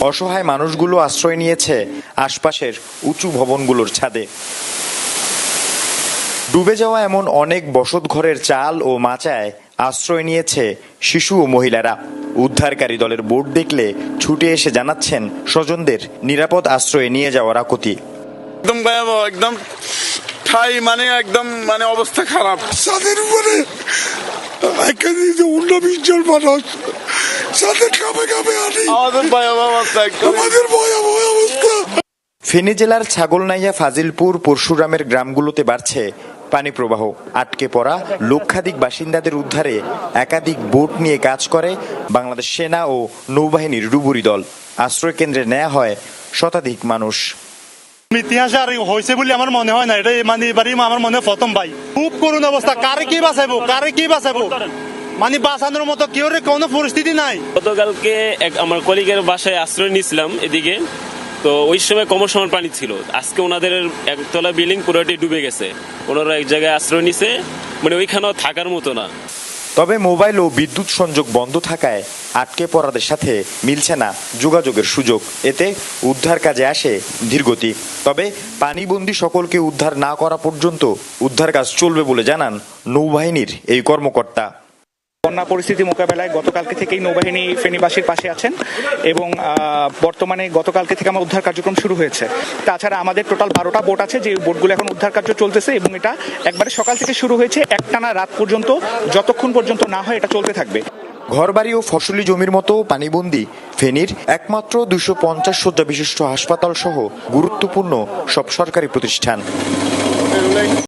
অসহায় মানুষগুলো আশ্রয় নিয়েছে আশপাশের উঁচু ভবনগুলোর ছাদে। ডুবে যাওয়া এমন অনেক বসত ঘরের চাল ও মাচায় আশ্রয় নিয়েছে শিশু ও মহিলারা। উদ্ধারকারী দলের বোট দেখলে ছুটে এসে জানাচ্ছেন স্বজনদের নিরাপদ আশ্রয়ে নিয়ে যাওয়ার আকুতি। একদম ভয়াবহ একদম ঠাই মানে একদম মানে অবস্থা খারাপ। ছাদের উপরে যে উনিশ জন মানুষ। ছাদের কামে কামে আনি। আমাদের ভয়াবহ অবস্থা আমাদের ভয়াবহ অবস্থা। ফেনী জেলার ছাগলনাইয়া ফাজিলপুর পরশুরামের গ্রামগুলোতে বাড়ছে পানি প্রবাহ। আটকে পড়া লক্ষাধিক বাসিন্দাদের উদ্ধারে একাধিক বোট নিয়ে কাজ করে বাংলাদেশ সেনা ও নৌবাহিনীর ডুবুরি দল। আশ্রয় কেন্দ্রে নেওয়া হয় শতাধিক মানুষ। ইতিহাসে আর হয়েছে বলে আমার মনে হয় না। এটা মানে এবারই আমার মনে হয় প্রথম ভাই। খুব করুণ অবস্থা। কারে কি বাঁচাবো কারে কি বাঁচাবো মানে বাঁচানোর মতো কেউ কোনো পরিস্থিতি নাই। গতকালকে এক আমার কলিগের বাসায় আশ্রয় নিয়েছিলাম এদিকে। তো ওই সময় কমর সময় পানি ছিল। আজকে ওনাদের একতলা বিল্ডিং পুরোটি ডুবে গেছে। ওনারা এক জায়গায় আশ্রয় নিছে মানে ওইখানেও থাকার মতো না। তবে মোবাইল ও বিদ্যুৎ সংযোগ বন্ধ থাকায় আটকে পড়াদের সাথে মিলছে না যোগাযোগের সুযোগ। এতে উদ্ধার কাজে আসে ধীরগতি। তবে পানিবন্দী সকলকে উদ্ধার না করা পর্যন্ত উদ্ধার কাজ চলবে বলে জানান নৌবাহিনীর এই কর্মকর্তা। বন্যা পরিস্থিতি মোকাবেলায় গতকালকে থেকেই নৌবাহিনী ফেনীবাসীর পাশে আছেন এবং বর্তমানে গতকালকে থেকে আমার উদ্ধার কার্যক্রম শুরু হয়েছে। তাছাড়া আমাদের টোটাল বারোটা বোট আছে, যে বোটগুলো এখন উদ্ধার কার্য চলতেছে এবং এটা একবারে সকাল থেকে শুরু হয়েছে, একটানা রাত পর্যন্ত, যতক্ষণ পর্যন্ত না হয় এটা চলতে থাকবে। ঘরবাড়ি ও ফসলি জমির মতো পানিবন্দী ফেনীর একমাত্র দুশো পঞ্চাশ শয্যা বিশিষ্ট হাসপাতাল সহ গুরুত্বপূর্ণ সব সরকারি প্রতিষ্ঠান।